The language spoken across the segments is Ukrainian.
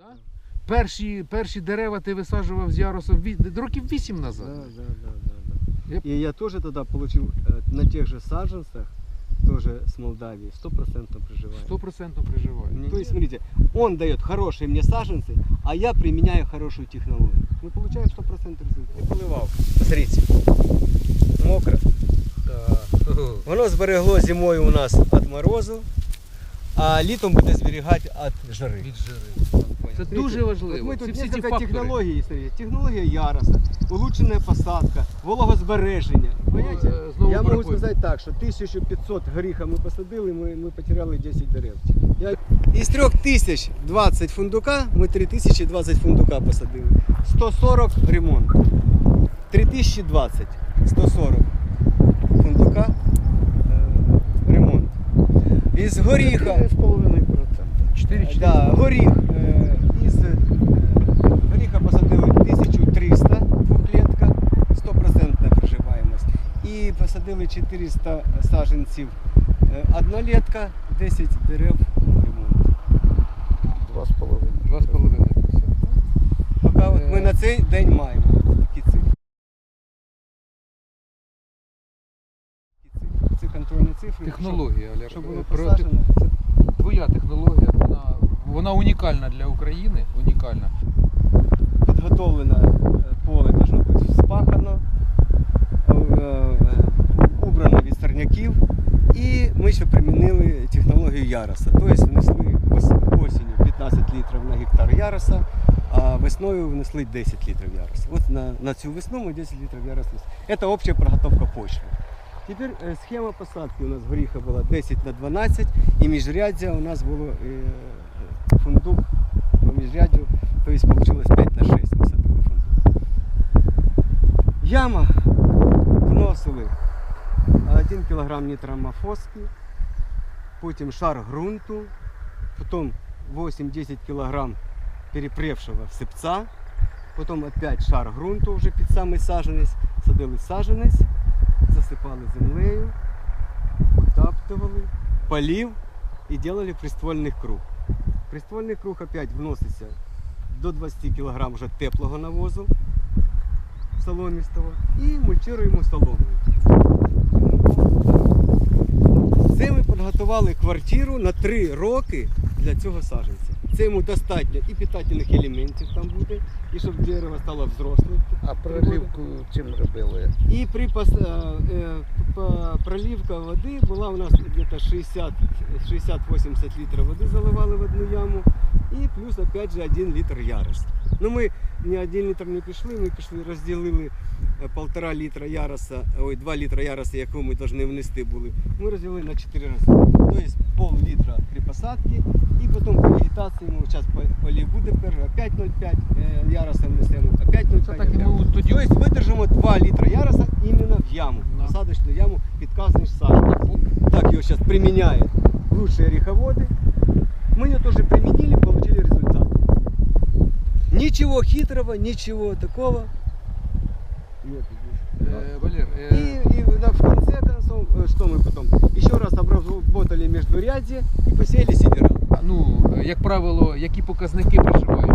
Да? Перші, перші дерева ти висаджував з ярусом ві- років 8 Да, назад. да, да, да, да. Yep. И я тоже тогда получил э, на тех же саженцах, тоже с Молдавии, стопроцентно приживаю. 100% приживаю. То есть, смотрите, он дает хорошие мне саженцы, а я применяю хорошую технологию. Мы получаем 100% результат. Не поливав. Смотрите, мокро. Воно зберегло зимою у нас від морозу, а літом буде зберігати від жари. Від жири. Це дуже важливо. Ми Ці тут всі ті несколько фактори. технологій, технологія яроса, улучшена посадка, вологозбереження. Понимаете? е, знову Я можу переходимо. сказати так, що 1500 горіха ми посадили, ми, ми потеряли 10 дерев. Я... Із 3020 фундука ми 3020 фундука посадили. 140 ремонт. 3020, 140 фундука. Із горіха 4,5%. 4 Е, Да, горіх. е, Із е, горіха посадили 1300 двохлітка, 100% проживаємость. І посадили 400 саджанців е, однолітка, 10 дерев ремонт. 2,5. 2,5%. Поки от ми на цей день маємо цифри. Технологія, Олег. Щоб було про- посаджено. Це твоя технологія, вона, вона унікальна для України. Унікальна. підготовлено е, поле должно бути спахано, е, е, убрано від сорняків. І ми ще примінили технологію яроса. Тобто внесли ос- осінню 15 літрів на гектар яроса, а весною внесли 10 літрів яроса. От на, на цю весну ми 10 літрів яроса внесли. Це обща підготовка почви. Тепер е, схема посадки у нас горіха була 10 на 12 і міжряддя у нас було е, фундук по міжряддю, тобто вийшло 5 на 6 ми садили фундук. Яма вносили 1 кг нітрамофоски, потім шар ґрунту, потім 8-10 кг перепревшего сипця, потім опять шар ґрунту вже під самий саженець, садили саженець, засипали землею, утаптували, полив і робили приствольний круг. Приствольний круг опять вноситься до 20 кг вже теплого навозу соломістого і мульчуємо соломою. Це ми підготували квартиру на 3 роки для цього саджанця. Це йому достатньо і питательних елементів там буде, і щоб дерево стало взрослим. А проливку чим робили? І при е, е, проливка води була у нас где-то 60 60-80 літрів води заливали в одну яму. І плюс опять же 1 літр ярості. Ну ми ні 1 літр не пішли, ми пішли, розділили полтора літра яроса, ой, 2 літра яроса, яку ми повинні внести були. Ми розділили на 4 рази. Тобто пол літра при посадці і потім по вегетації ми зараз полів буде перше, опять 0,5 е, яроса внесемо, опять 0,5. Так і опять. ми тоді Тобто видержимо 2 літра яроса іменно в яму, посадочну яму під кожний. Так його зараз приміняють лучшие ореховоды. Мы ее тоже применили, получили результат. Ничего хитрого, ничего такого. Е, Валер, е, И, и да, в конце концов, э, что мы потом? Еще раз обработали междурядье и посеяли сидирал. ну, як правило, які показники приживають?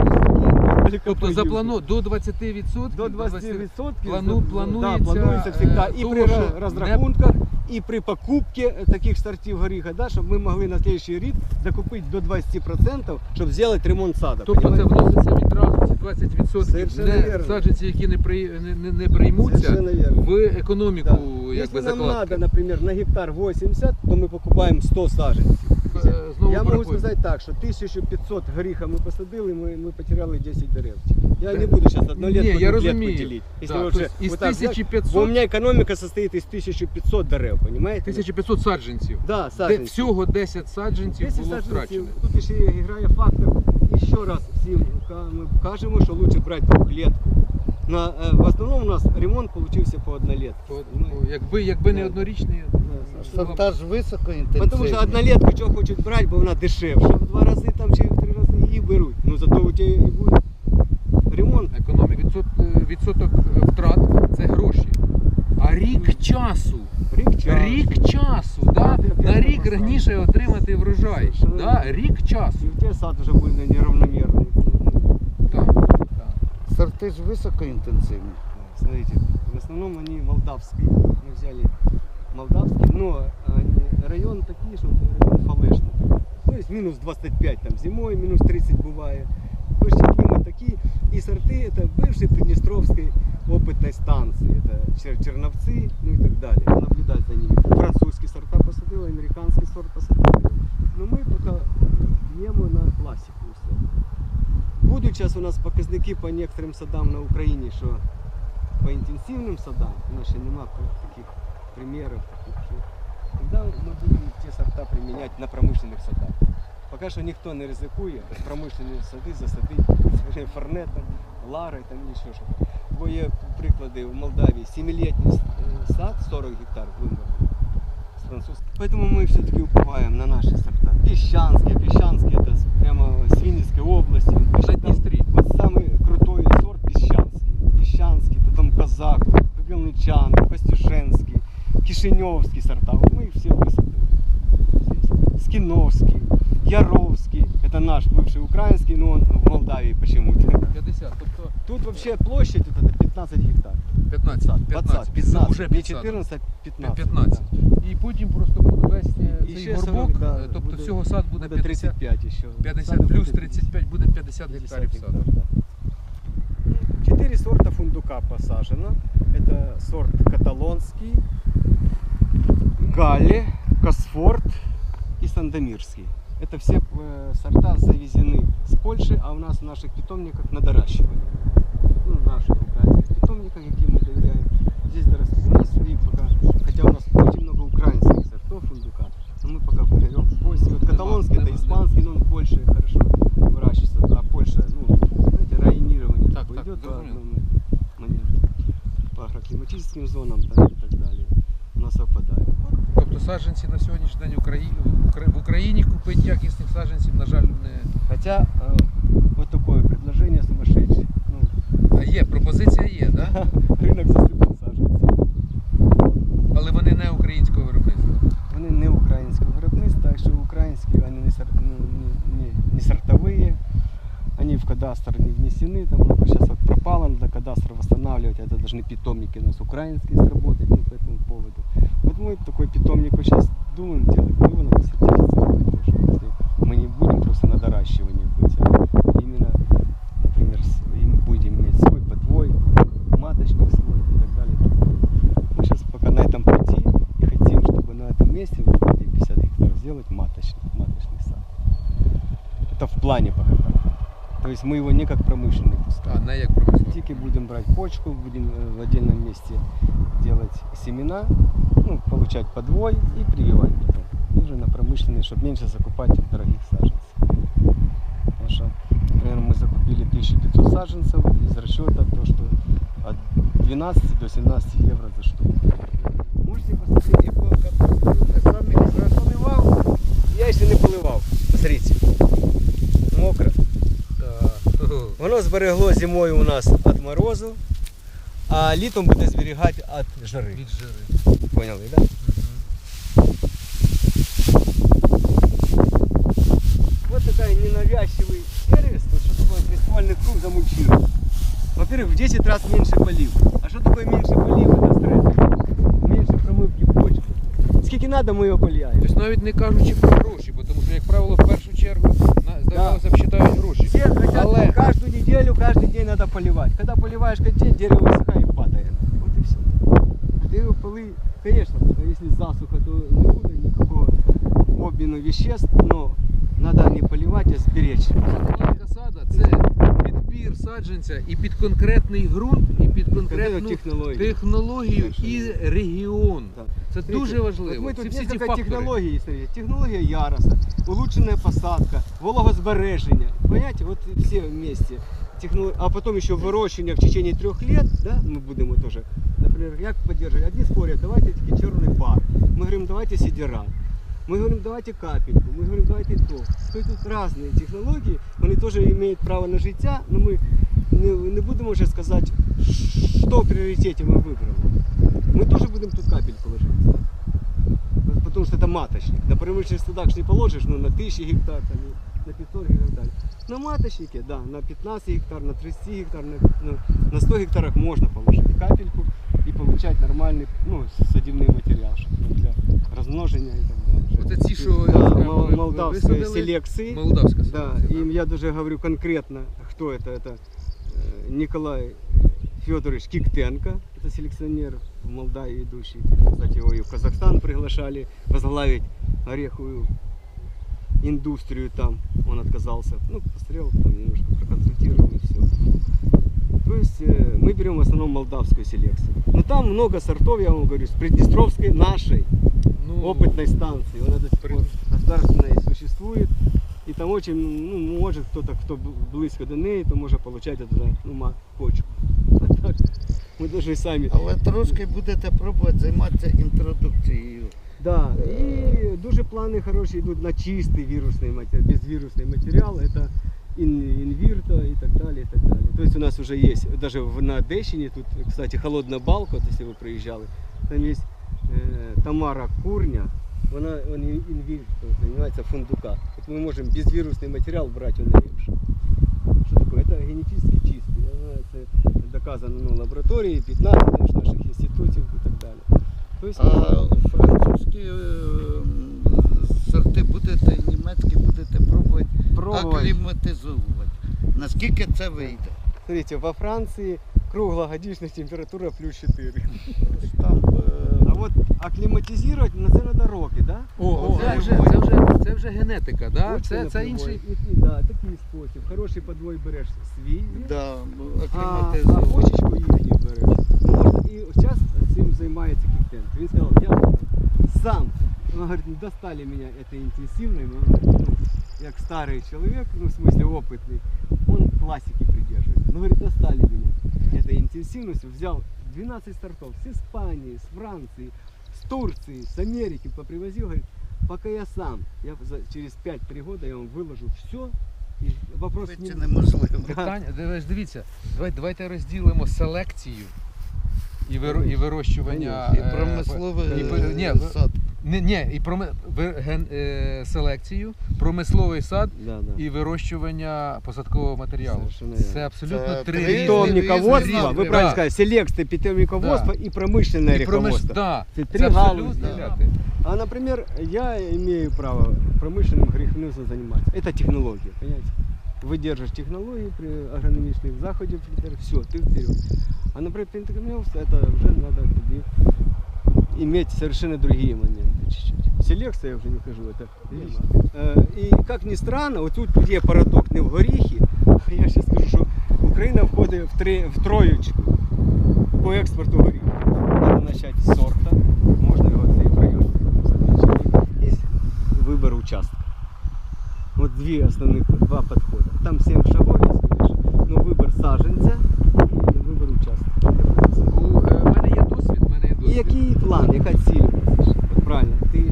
Тобто заплано до 20%? До 20% Плану- да, планується, планується всегда. І при що ра- розрахунках, і при покупці е, таких сортів горіха, да, щоб ми могли на слідчий рік закупити до 20%, щоб зробити ремонт саду. Тобто це вноситься відразу 20% Совершенно саджанці, які не, при, не, не, не приймуться в економіку Да. якби, Если нам надо, например, на гектар 80, то мы покупаем 100 саженців. Е, Знову Я можу сказати так, що 1500 горіха ми посадили, ми, ми потеряли 10 дерев. Я не буду зараз однолетку я розумію. делить. Да, тобто вже із вот так 1500 бо у мене економіка состоїть із 1500 дерев, понимаете? 1500 саджанців. Да, Де всього 10 саджанців 10 було саджанців. втрачено. Тут ще грає фактор. І ще раз всім ми кажемо, що лучше брати двухлетку. На, е, в основному у нас ремонт получився по однолетку. По- по- Якби, якби не Да. однорічні, Да, Сортаж високоінтенсивний. Тому що однолетку чого хочуть брати, бо вона дешевша. В два рази там чи в три рази її беруть. Ну зато у тебе і буде ремонт. економіка, відсот, е, відсоток е, втрат це гроші. А рік часу, Рік часу. рік часу, да? на рік раніше отримати врожай. Да? Рік часу. І в тебе сад вже буде неравномірний. Сорти ж високоінтенсивні. Смотрите, в основном они молдавские. Мы взяли молдавский, но они, район такие, что район фалешный. То есть минус 25 там зимой, минус 30 бывает. Почти климат такие. И сорты это бывшей Приднестровской опытной станции. Это Чер- Черновцы, ну и так далее. Наблюдать за ними. Французские сорта посадил, американский сорт посадил. зараз у нас показники по некоторым садам на Україні, що по інтенсивним садам, у нас ще немає таких примерів, таких, що тоді ми будемо ті сорта приміняти на промишлених садах. Поки що ніхто не ризикує промишлені сади засадити скажімо, форнетом, ларой там і ще щось. Бо є приклади в Молдавії 7-літній е, сад 40 гектар вимерли с французским. Поэтому мы все-таки уповаем на наши сорта. Песчанские, Песчанские это с- прямо с Винницкой области. На Днестрі. Вот самый крутой сорт Песчанский. Песчанский, потом Казак, Белнычан, Костюшенский, Кишиневский сорта. Вот мы их все высадили. Здесь. Скиновский, Яровский. Это наш бывший украинский, но он в Молдавии почему-то. 50, тобто Тут вообще площадь вот это 15 гектар. 15, 20, 15, 15, уже не 15. 14, а 15. 15. І потім просто буде весь е, І цей ще горбок, 40, да, е, тобто буде- всього сад буде, Буде 50, 35 ще. 50 Саду плюс буде 35 буде 50 гектарів саду. Четыре сорта фундука посажено. Это сорт каталонский, Галли, Косфорд и Сандомирский. Это все э, сорта завезены с Польши, а у нас в наших питомниках на доращивание. Ну, в наших украинских питомниках, каким мы доверяем, здесь доросли. У нас своих пока, хотя у нас очень много украинских сортов фундука, сьогоднішній день Украї... в Укра- в Україні купити якісних саджанців, на жаль, не Хотя э, вот такое предложение сумасшедшее. Ну, А є, пропозиція є, да? ринок засипав саджанців. але вони не українського виробництва. Вони не українського виробництва, так що українські вони не, сор- ну, не, не, не сортовые, они в кадастр не внесены, там много сейчас вот пропало, надо кадастр восстанавливать, это должны питомники у нас украинские сработать ну, по этому поводу. Вот мы такой питомник вот сейчас думаем делать, но его надо сертифицировать если мы не будем просто на доращивание быть, а именно, например, мы будем иметь свой подвой, маточник свой и так далее. Мы сейчас пока на этом пути и хотим, чтобы на этом месте, вот где 50 гектаров, сделать маточный, маточный сад. Это в плане пока так. То есть мы его не как промышленный А пускаем. не як промислово. Тики будем брать почку, будем э, в отдельном месте делать семена, ну, получать подвой и прививать потом. И уже на промышленный, чтобы меньше закупать дорогих саженцев. Потому что, например, мы закупили 1500 саженцев из расчета то, что от 12 до 17 евро за штуку. Можете посмотреть, я сами поливал, я ще не поливав. Посмотрите, мокро. Воно зберегло зимою у нас від морозу, а літом буде зберігати від жари. Від жири. Поняли, так? Да? Вот такой ненавязчивый сервис, вот что такое фестивальный круг замульчирован. Во-первых, в 10 раз меньше полив. А что такое меньше полив? Это стресс. Меньше промивки почки. Скільки надо, ми його поливаємо. Тобто навіть не кажучи про гроші, бо тому що, як правило, в першу чергу на- здавалося б, считають гроші. Все хотят Але- каждую неделю, каждый день надо поливать. Когда поливаешь каждый день, дерево высыхает и падает. Вот и все. А ты его полы, конечно, если засуха, то не будет никакого обмена веществ, но надо не поливать, а сберечь. Закладка сада це підбір саджанця і під конкретний ґрунт, і під конкретну технологию. технологію і регіон. Да. Це Смотрите, дуже важливо. Вот мы Ці тут всі ці несколько фактори. технологий, смотрите, технология яроса, улучшенная посадка, вологозбереження. Понимаете, вот все вместе. Технолог... А потом еще выращивание в течение трех лет, да, мы будем вот тоже, например, как поддерживать? Одни спорят, давайте таки черный пар. Мы говорим, давайте сидерат. Мы говорим, давайте капельку, мы говорим, давайте то. То есть тут разные технологии, вони теж мають право на життя, но ми не, не будемо вже сказати, що в пріоритеті ми вибрали. Мы тоже будем тут капельку ложить. Вот Потому что это маточник. На промышленных садах ж не положишь, ну на тысячи гектар, там, и на 500 и так далее. На маточнике, да, на 15 гектар, на 30 гектар, на, на- на 100 гектарах можно положить капельку и получать нормальный ну, садивный материал чтобы для размножения и так далее. далі. Оце ці, що мол- ви- молдавской висадили? селекции. Молдавська Да, селекція, и я даже говорю конкретно, кто это. Это э, Николай Федорович Киктенко, это селекционер в Молдавии идущий. Кстати, его и в Казахстан приглашали возглавить ореховую индустрию там. Он отказался. Ну, посмотрел, там немножко проконсультировал и все. То есть э, мы берем в основном молдавскую селекцию. Но там много сортов, я вам говорю, с Приднестровской нашей опытной станции. Она до сих пор государственная существует. І там очень, ну, може хто-то, хто б- близько до неї, то може отримати ну, ма, почку. А так, ми дуже і самі. Але трошки будете пробувати займатися інтродукцією. Да, і дуже плани хороші йдуть на чистий вірусний матеріал, безвірусний матеріал, це ін, інвірта і так далі, і так далі. Тобто у нас вже є, даже в, на Одещині, тут, кстати, холодна балка, якщо ви приїжджали, там є е, Тамара Курня, вона, вона займається фундука. От ми можемо безвірусний матеріал брати у неї. Що таке? Це генетично чистий. Вона- Це доказано ну, лабораторії, 15 наших інститутів і так далі. Тобто, А французькі е, сорти будете, німецькі будете пробувати акліматизовувати. Наскільки це вийде? Смотрите, во Франции круглогодичная температура плюс 4. Там А е, вот акклиматизировать на це надо роки, да? О, о, це, Це вже, любой. це, вже, це вже генетика, да? Почти це, це напрямую. інший. І, і, да, такий спосіб. Хороший подвой береш свій, да, а, а акліматизовувати. почечку їхню береш. Можна, і зараз цим займається Кіктенко. Він сказав, я сам. Он говорит, «Ну, достали меня это интенсивно. Ну, як старый человек, ну, в смысле опытный, он классики придерживается. Ну, говорит, достали меня этой интенсивностью. Взял 12 сортов с Испании, с Франции, с Турции, с Америки, попривозил, говорит, пока я сам, я за, через 5-3 года я вам выложу все, и вопрос Це не... неможливо. Питання, дивись, дивіться, давай, давайте розділимо селекцію і, виро, і вирощування. І е, промисловий і пи- ні, е, ви- сад. Ні, ні, і проми, ви- ген, е, селекцію, промисловий сад Да, да. і вирощування посадкового матеріалу. Совершенно верно. Це абсолютно Це три три різні Питомниководство, різні вы напрямки. правильно сказали, селекция, питомниководство и промышленное І промиш... ореховодство. да, Це це три абсолютно галузі. ляти. А, например, я имею право промышленным ореховодством заниматься. Это технология, понимаете? Выдержишь технологии при агрономичных заходах, все, ты вперед. А, например, пентаграммировство, это уже надо тоді иметь совершенно другие моменты чуть-чуть. Селекция, я уже не хожу, это. И как ни странно, вот тут є парадокс не в горіхи, а я ще скажу, що Україна входить в, три, в троєчку по експорту горіхів. Треба почати з сорта, можна його цей в районі і вибір участка. Вот дві основних, два підходи. Там сім шагов є, звісно, ну вибір саджанця і вибір участка. У е, мене є досвід, в мене є І досвід. який план, яка ціль? От правильно, ти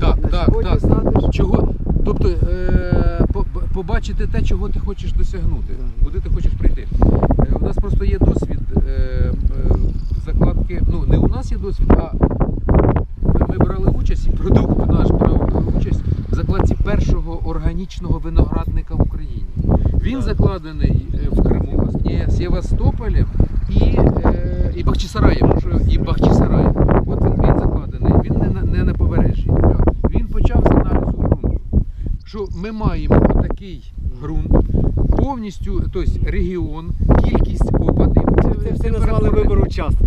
Так, на так, сьогодні так. садиш, Чого? Тобто е, по- по- побачити те, чого ти хочеш досягнути, куди ти хочеш прийти. Е, у нас просто є досвід е, е, закладки. Ну, не у нас є досвід, а ми, брали участь, і продукт наш брав участь в закладці першого органічного виноградника в Україні. Він закладений в Криму, Сєвастополем і, е, І Бахчисараєм. От він, він закладений, він не на, не на побережжі. Він почав з аналізу ґрунту. Що ми маємо такий ґрунт, повністю, тобто регіон, кількість опадів, це все назвали температури, вибір участка.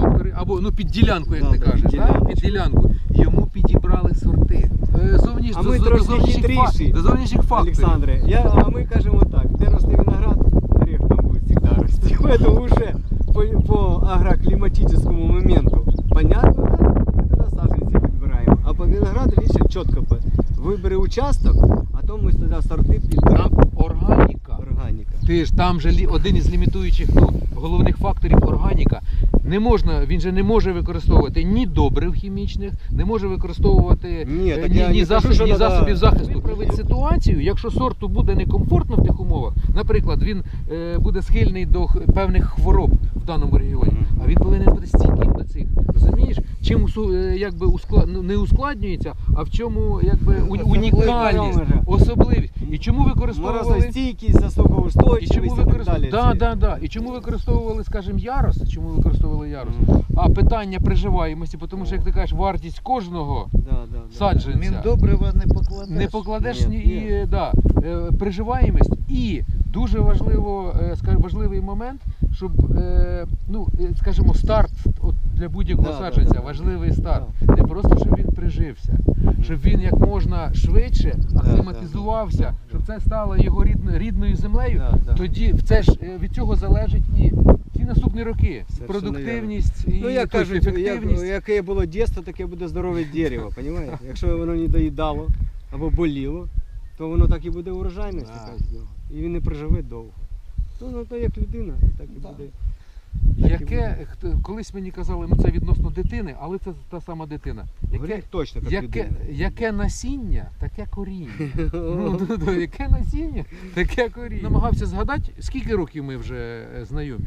фактори, або ну під ділянку, як Да, ти да, кажеш, під да? ділянку. під ділянку. Йому підібрали сорти. Е, Зовніш, А до, ми до, трошки зовнішніх, хитріші. фак- до зовнішніх факторів. Александре, я, а мы кажем вот так, где росте виноград, орех там будет всегда расти. Это уже по, по агроклиматическому моменту. Понятно, да? Мы тогда саженцы подбираем. А по винограду, видишь, четко по выбери участок, а то мы тогда сорти Там підбираємо. органіка. Органіка. Ти ж там же лі- один із лімітуючих ну, головних факторів органіка. Не можна, він же не може використовувати ні добрив хімічних, не може використовувати Ні, е, так ні, я ні, не засоб- кажу, що ні надо- засобів захисту. Виправить ситуацію, якщо сорту буде некомфортно в тих умовах, наприклад, він е, буде схильний до х- певних хвороб в даному регіоні, Мгм. а він повинен бути стійким до цих. Розумієш? Чим усу- е, якби ускла- ну, не ускладнюється, а в чому якби у- унікальність, особливість. І чому використовували Морозостійкість, і засухоустойчивість чому і використовували да, да, да. І чому використовували, скажімо, ярос? Чому використовували ярос? А питання приживаємості, тому що як ти кажеш, вартість кожного Да, да, да. саджанця. Міндобрива не покладеш. Не покладеш Ні, і да, е, приживаємість і дуже важливо, е, скажімо, важливий момент, щоб е, ну, е, скажімо, старт от для будь-якого Да, да, саджанця, да, да. важливий старт. Не просто щоб він прижився, щоб він як можна швидше акліматизувався, щоб це стало його рідною, землею. Тоді це ж е, від цього залежить і ці наступні роки. Продуктивність і Ну, як як, ефективність. яке було дійство, таке буде здорове дерево, розумієте? Якщо воно не доїдало або боліло, то воно так і буде урожайність якась. І він не проживе довго. Ну, ну то як людина, так і буде. Яке хто- колись мені казали, ну це відносно дитини, але це та сама дитина. Яке, Горіх точно як яке, людина. яке насіння, таке коріння. Ну, ну, ну, яке насіння, таке коріння. Намагався згадати, скільки років ми вже е, знайомі?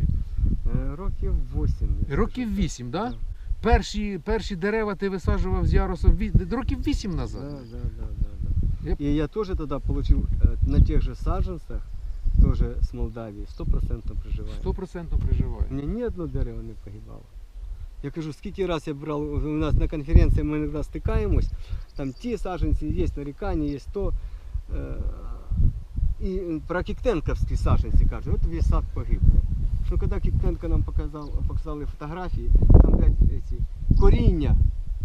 Е, Років 8. Років вісім, так? Да? Да. Перші, перші дерева ти висаджував з яросом ві- років вісім Да, назад. да, да, да, да. И я тоже тогда получил э, на тех же саджанцах, тоже с Молдавии, 100% проживаю. Стопроцентно приживає. У меня ни одно дерево не погибало. Я кажу, скільки раз я брал, у нас на конференции мы иногда стыкаемся, там те саженцы, есть нарекания, есть то. Э, и про киктенковские саженцы кажут, вот весь сад погиб. Что когда Киктенко нам показал, показали фотографії, там блядь, эти, коріння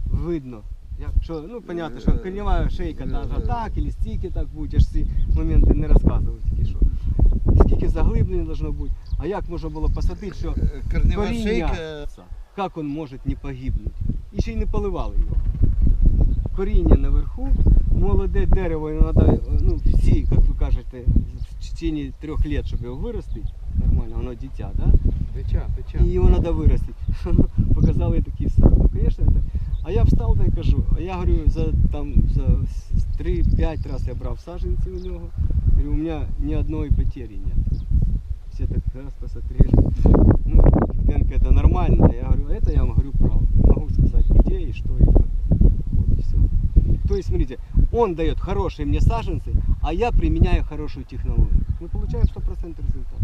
видно. Як, що, ну, понятно, що коренева шейка даже так, или стільки так будуть, я ж ці моменти не розказував тільки що. Скільки заглиблень должно бути, а як можна було посадити, що Корнева коріння, шейка. як він може не погибнути? І ще й не поливали його. Коріння наверху, молоде дерево, треба, ну, всі, як ви кажете, в течение трьох років, щоб його виростити, нормально, воно дитя, да? Дитя, дитя. и его надо вырастить. Показали такие сад. Ну, конечно, это... А я встал да и кажу, я говорю, за там за 3-5 раз я брав саженцы у него. Говорю, у меня ни одной потери нет. Все так раз посмотрели. Ну, Киктенко это нормально. Я говорю, это я вам говорю правду. Могу сказать, где и что и как. Вот и все. То есть, смотрите, он дает хорошие мне саженцы, а я применяю хорошую технологию. Мы получаем 100% результат.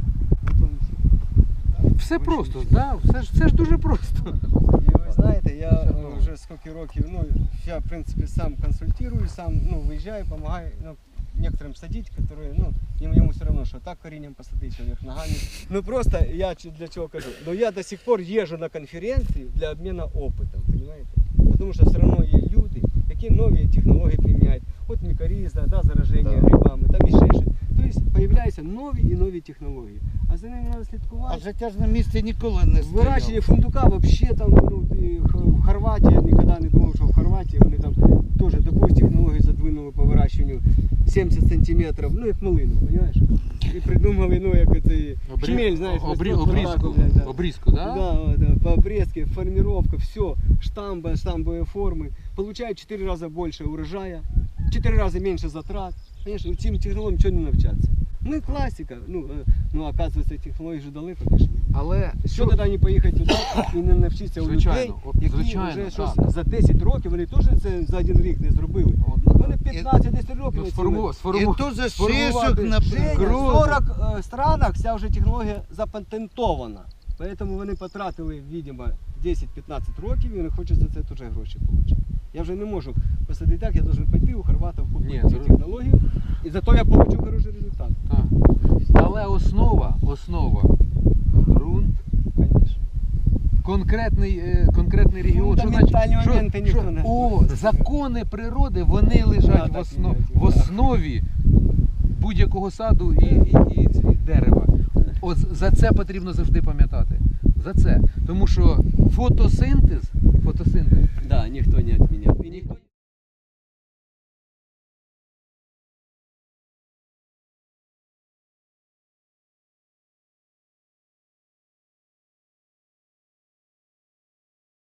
Все Очень просто, всё. да? Все ж це ж дуже просто. І ви знаєте, я Все е, одно. вже скільки років, ну, я, в принципі, сам консультирую, сам, ну, виїжджаю, допомагаю, ну, некоторым садить, которые, ну, им, ему все равно, что так коренем посадить, что вверх ногами. Ну, просто я ч- для чего кажу, но я до сих пор езжу на конференции для обмена опытом, понимаете? Потому что все равно є люди, які нові технології приміняють. От мікоріза, да, зараження Да. грибами, там іще щось. Тобто появляються нові і нові технології. А за ними треба слідкувати. А життя ж на місці ніколи не стояло. Вирощення фундука вообще там, ну, в Хорватії, я ніколи не думав, що в Хорватії вони там теж таку технологію задвинули по вирощуванню 70 сантиметрів, ну як малину, розумієш? І придумали, ну, як цей хмель, знаєш, обрі, обрізку, блядь, да. обрізку, да? Да, да, по обрезке, формировка, все, штамба, штамбовые формы. Получают 4 раза больше урожая, 4 раза меньше затрат. Конечно, цим технологіям нічого не навчаться. Ми класика, ну, е, ну оказується, технології вже далеко пішли. Але Що тоді не поїхати туди і не навчитися у людей, які звичайно, вже так. щось за 10 років, вони теж це за один рік не зробили. Вони 15-10 років. ну, на сформу, І сформу, тут сформувати. шишок на в 40 е, странах вся вже технологія запатентована. Поэтому вони потратили, видимо, 10-15 років і вони хочуть за це теж гроші отримати. Я вже не можу посадити так, я должен пойти у хорватів Ні, купити цю зрозуміло. технологію, і зато я получу хороший результат. так. Але основа, основа, ґрунт, Конечно. конкретний, е, конкретний регіон. Що Фундаментальні моменти що, ніхто не о, закони природи, вони лежать в, так, ні, в основі будь-якого саду і, і, і, ц- і дерева. От за це потрібно завжди пам'ятати. За це. Тому що фотосинтез, фотосинтез Да, ніхто не відміняє.